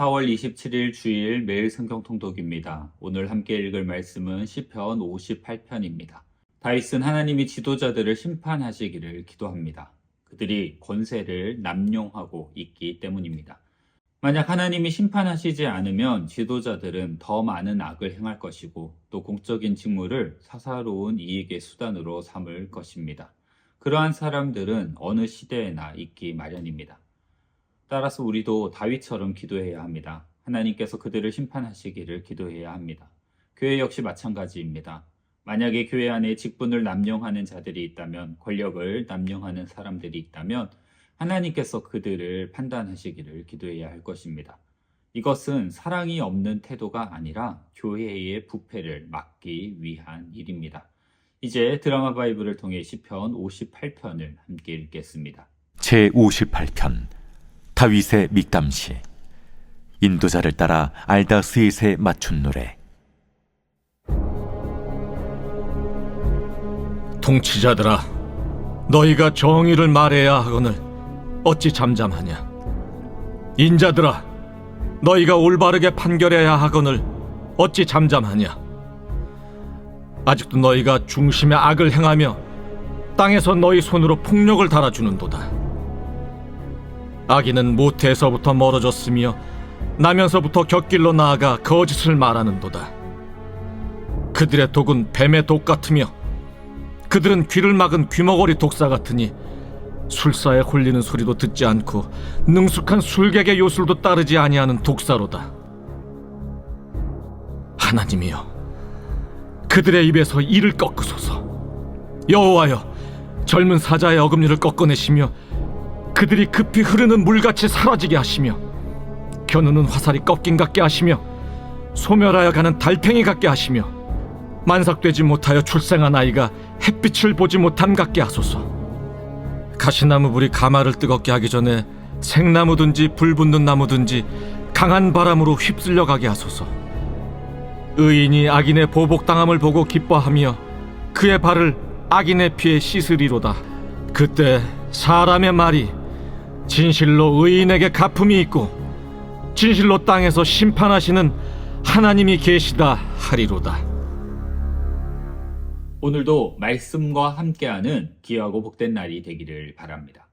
4월 27일 주일 매일 성경 통독입니다. 오늘 함께 읽을 말씀은 시편 58편입니다. 다윗은 하나님이 지도자들을 심판하시기를 기도합니다. 그들이 권세를 남용하고 있기 때문입니다. 만약 하나님이 심판하시지 않으면 지도자들은 더 많은 악을 행할 것이고 또 공적인 직무를 사사로운 이익의 수단으로 삼을 것입니다. 그러한 사람들은 어느 시대에나 있기 마련입니다. 따라서 우리도 다윗처럼 기도해야 합니다. 하나님께서 그들을 심판하시기를 기도해야 합니다. 교회 역시 마찬가지입니다. 만약에 교회 안에 직분을 남용하는 자들이 있다면, 권력을 남용하는 사람들이 있다면, 하나님께서 그들을 판단하시기를 기도해야 할 것입니다. 이것은 사랑이 없는 태도가 아니라 교회의 부패를 막기 위한 일입니다. 이제 드라마 바이블을 통해 시편 58편을 함께 읽겠습니다. 제 58편 다윗의 믹담시 인도자를 따라 알다 스윗에 맞춘 노래 통치자들아, 너희가 정의를 말해야 하거늘 어찌 잠잠하냐? 인자들아, 너희가 올바르게 판결해야 하거늘 어찌 잠잠하냐? 아직도 너희가 중심의 악을 행하며 땅에서 너희 손으로 폭력을 달아주는도다. 악인은 모태에서부터 멀어졌으며 나면서부터 곁길로 나아가 거짓을 말하는도다. 그들의 독은 뱀의 독 같으며 그들은 귀를 막은 귀머거리 독사 같으니 술사에 홀리는 소리도 듣지 않고 능숙한 술객의 요술도 따르지 아니하는 독사로다. 하나님이여, 그들의 입에서 이를 꺾으소서. 여호와여, 젊은 사자의 어금니를 꺾어내시며 그들이 급히 흐르는 물같이 사라지게 하시며 겨누는 화살이 꺾인 같게 하시며 소멸하여 가는 달팽이 같게 하시며 만삭되지 못하여 출생한 아이가 햇빛을 보지 못함 같게 하소서. 가시나무 불이 가마를 뜨겁게 하기 전에 생나무든지 불 붙는 나무든지 강한 바람으로 휩쓸려 가게 하소서. 의인이 악인의 보복당함을 보고 기뻐하며 그의 발을 악인의 피에 씻으리로다. 그때 사람의 말이 진실로 의인에게 가품이 있고 진실로 땅에서 심판하시는 하나님이 계시다 하리로다. 오늘도 말씀과 함께하는 귀하고 복된 날이 되기를 바랍니다.